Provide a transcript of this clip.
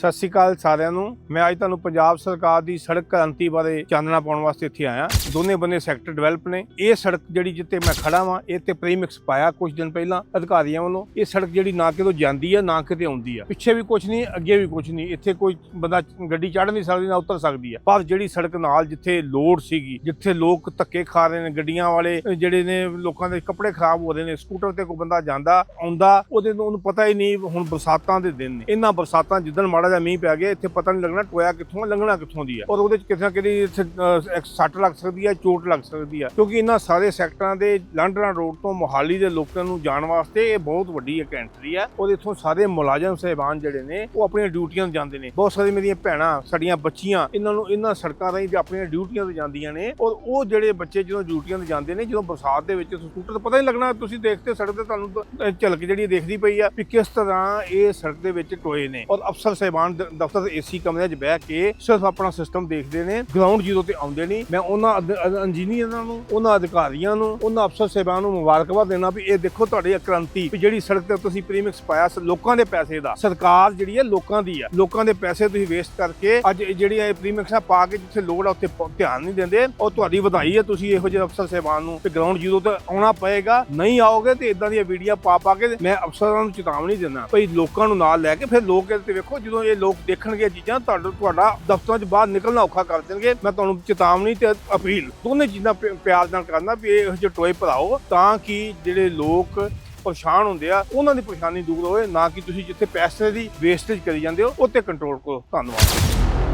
ਸਤਿ ਸ਼੍ਰੀ ਅਕਾਲ ਸਾਰਿਆਂ ਨੂੰ। ਮੈਂ ਅੱਜ ਤੁਹਾਨੂੰ ਪੰਜਾਬ ਸਰਕਾਰ ਦੀ ਸੜਕ ਕ੍ਰਾਂਤੀ ਬਾਰੇ ਚਾਨਣਾ ਪਾਉਣ ਵਾਸਤੇ ਇੱਥੇ ਆਇਆ। ਦੋਨੇ ਬੰਨੇ ਸੈਕਟਰ ਡਿਵੈਲਪ ਨੇ। ਇਹ ਸੜਕ ਜਿਹੜੀ ਜਿੱਤੇ ਮੈਂ ਖੜਾ ਵਾਂ, ਇਹ ਤੇ ਪ੍ਰੀਮਿਕਸ ਪਾਇਆ ਕੁਝ ਦਿਨ ਪਹਿਲਾਂ ਅਧਿਕਾਰੀਆਂ ਵੱਲੋਂ। ਇਹ ਸੜਕ ਜਿਹੜੀ ਨਾ ਕਿਤੇ ਜਾਂਦੀ ਆ, ਨਾ ਕਿਤੇ ਆਉਂਦੀ ਆ। ਪਿੱਛੇ ਵੀ ਕੁਝ ਨਹੀਂ, ਅੱਗੇ ਵੀ ਕੁਝ ਨਹੀਂ। ਇੱਥੇ ਕੋਈ ਬੰਦਾ ਗੱਡੀ ਚੜ੍ਹ ਨਹੀਂ ਸਕਦੀ, ਨਾ ਉਤਰ ਸਕਦੀ ਆ। ਪਰ ਜਿਹੜੀ ਸੜਕ ਨਾਲ ਜਿੱਥੇ ਲੋਡ ਸੀਗੀ, ਜਿੱਥੇ ਲੋਕ ਧੱਕੇ ਖਾ ਰਹੇ ਨੇ, ਗੱਡੀਆਂ ਵਾਲੇ ਜਿਹੜੇ ਨੇ ਲੋਕਾਂ ਦੇ ਕੱਪੜੇ ਖਰਾਬ ਹੋ ਰਹੇ ਨੇ, ਸਕੂਟਰ ਤੇ ਕੋਈ ਬੰਦਾ ਜਾਂਦਾ, ਆਉਂਦਾ, ਉਹਦੇ ਨੂੰ ਉਹਨੂੰ ਪਤਾ ਹੀ ਨਹੀਂ, ਹੁਣ ਬਰਸਾਤਾਂ ਦੇ ਦਿਨ ਨੇ। ਇਹਨਾਂ ਬਰਸਾਤਾਂ ਜਿੱਦਣ ਮਾੜਾ ਜਿਹਾ ਮੀਂਹ ਪੈ ਗਿਆ ਇੱਥੇ ਪਤਾ ਨਹੀਂ ਲੱਗਣਾ ਟੋਇਆ ਕਿੱਥੋਂ ਲੰਘਣਾ ਕਿੱਥੋਂ ਦੀ ਆ। ਔਰ ਉਹਦੇ ਚ ਕਿਤੇ ਨਾ ਕਿਤੇ ਇੱਥੇ, ਸੱਟ ਲੱਗ ਸਕਦੀ ਹੈ ਚੋਟ ਲੱਗ ਸਕਦੀ ਹੈ ਕਿਉਂਕਿ ਇਹਨਾਂ ਸਾਰੇ ਸੈਕਟਰਾਂ ਦੇ ਲਾਂਡਰਾ ਰੋਡ ਤੋਂ ਮੋਹਾਲੀ ਦੇ ਲੋਕਾਂ ਨੂੰ ਜਾਣ ਵਾਸਤੇ ਇਹ ਬਹੁਤ ਵੱਡੀ ਇੱਕ ਐਂਟਰੀ ਹੈ ਔਰ ਇੱਥੋਂ ਸਾਰੇ ਮੁਲਾਜ਼ਮ ਸਹਿਬਾਨ ਜਿਹੜੇ ਨੇ ਉਹ ਆਪਣੀਆਂ ਡਿਊਟੀਆਂ ਤੇ ਜਾਂਦੇ ਨੇ। ਬਹੁਤ ਸਾਰੀ ਮੇਰੀਆਂ ਭੈਣਾਂ ਸਾਡੀਆਂ ਬੱਚੀਆਂ ਇਹਨਾਂ ਨੂੰ ਇਹਨਾਂ ਸੜਕਾਂ ਰਾਹੀਂ ਆਪਣੀਆਂ ਡਿਊਟੀਆਂ ਤੇ ਜਾਂਦੀਆਂ ਨੇ। ਔਰ ਉਹ ਜਿਹੜੇ ਬੱਚੇ ਜਦੋਂ ਡਿਊਟੀਆਂ ਤੇ ਜਾਂਦੇ ਨੇ ਜਦੋਂ ਬਰਸਾਤ ਦੇ ਵਿੱਚ ਸਕੂਟਰ ਪਤਾ ਨਹੀਂ ਲੱਗਣਾ ਤੁਸੀਂ ਦੇਖਦੇ ਸੜਕ ਤੇ ਤੁਹਾਨੂੰ ਝਲਕ ਜਿਹੜੀ ਦੇਖਦੀ ਪਈ ਆ ਕਿ ਕਿਸ ਤਰ੍ਹਾਂ ਇਹ ਸੜਕ ਦੇ ਵਿੱਚ ਟੋਏ ਨੇ। ਔਰ ਅਫਸਰ ਸਹਿਬਾਨ ਦ- ਦਫ਼ਤਰ ਦੇ ਏਸੀ ਕਮਰਿਆਂ 'ਚ ਬਹਿ ਕੇ ਸਿਰਫ ਆਪਣਾ ਸਿਸਟਮ ਦੇਖਦੇ ਨੇ ਗਰਾਊਂਡ ਜ਼ੀਰੋ ਤੇ ਆਉਂਦੇ ਨਹੀਂ। ਮੈਂ ਉਹਨਾਂ ਇੰਜੀਨੀਅਰਾਂ ਨੂੰ, ਉਹਨਾਂ ਅਧਿਕਾਰੀਆਂ ਨੂੰ, ਉਹਨਾਂ ਅਫਸਰ ਸਹਿਬਾਨ ਨੂੰ ਮੁਬਾਰਕਬਾਦ ਦੇਣਾ ਵੀ ਇਹ ਦੇਖੋ ਤੁਹਾਡੀ ਕ੍ਰਾਂਤੀ ਜਿਹੜੀ ਸੜਕ ਤੇ ਤੁਸੀਂ ਪ੍ਰੀਮਿਕਸ ਪਾਇਆ ਲੋਕਾਂ ਦੇ ਪੈਸੇ ਦਾ। ਸਰਕਾਰ ਜਿਹੜੀ ਹੈ ਲੋਕਾਂ ਦੀ ਹੈ। ਲੋਕਾਂ ਦੇ ਪੈਸੇ ਤੁਸੀਂ ਵੇਸਟ ਕਰਕੇ ਅੱਜ ਇਹ ਜਿਹੜੀਆਂ ਇਹ ਪਾ ਕੇ ਜਿੱਥੇ ਲੋੜ ਆ, ਉੱਥੇ ਧਿਆਨ ਨਹੀਂ ਦਿੰਦੇ। ਉਹ ਤੁਹਾਡੀ ਵਧਾਈ ਹੈ, ਤੁਸੀਂ ਇਹੋ ਜਿਹੇ ਅਫਸਰ ਸਹਿਬਾਨ ਨੂੰ ਤੇ ਗਰਾਊਂਡ ਜ਼ੀਰੋ ਤੇ ਆਉਣਾ ਪਏਗਾ। ਨਹੀਂ ਆਓਗੇ ਤੇ ਇਦਾਂ ਦੀਆਂ ਵੀਡੀਓ ਪਾ ਪਾ ਕੇ ਮੈਂ ਅਫਸਰਾਂ ਨੂੰ ਚੇਤਾਵਨੀ ਦਿੰਦਾ। ਭਈ ਲੋਕਾਂ ਨੂੰ ਨਾਲ ਲੈ ਕੇ ਫਿਰ ਲੋਕ ਇਹ ਤੇ ਵੇਖੋ, ਜਦੋਂ ਇਹ ਲੋਕ ਦੇਖਣਗੇ ਇਹ ਚੀਜ਼ਾਂ, ਤੁਹਾਡਾ ਤੁਹਾਡਾ ਦਫ਼ਤਰਾਂ 'ਚ ਬਾਹਰ ਨਿਕਲਣਾ ਔਖਾ ਕਰ ਦੇਣਗੇ। ਮੈਂ ਤੁਹਾਨੂੰ ਚੇਤਾਵਨੀ ਤੇ ਅਪੀਲ, ਦੋਨੇ ਚੀਜ਼ਾਂ ਪਿਆਰ ਨਾਲ ਕਰਨਾ ਵੀ ਇਹੋ ਜਿਹੇ ਟੋਏ ਭਰਾਓ, ਤਾਂ ਕਿ ਜਿਹੜੇ ਲੋਕ ਪਰੇਸ਼ਾਨ ਹੁੰਦੇ ਆ, ਉਹਨਾਂ ਦੀ ਪਰੇਸ਼ਾਨੀ ਦੂਰ ਹੋਵੇ ਨਾ ਕਿ ਤੁਸੀਂ ਜਿੱਥੇ ਪੈਸੇ ਦੀ ਵੇਸਟੇਜ ਕਰੀ ਜਾਂਦੇ ਹੋ ਉੱਤੇ ਕੰਟਰੋਲ ਕਰੋ। ਧੰਨਵਾਦ।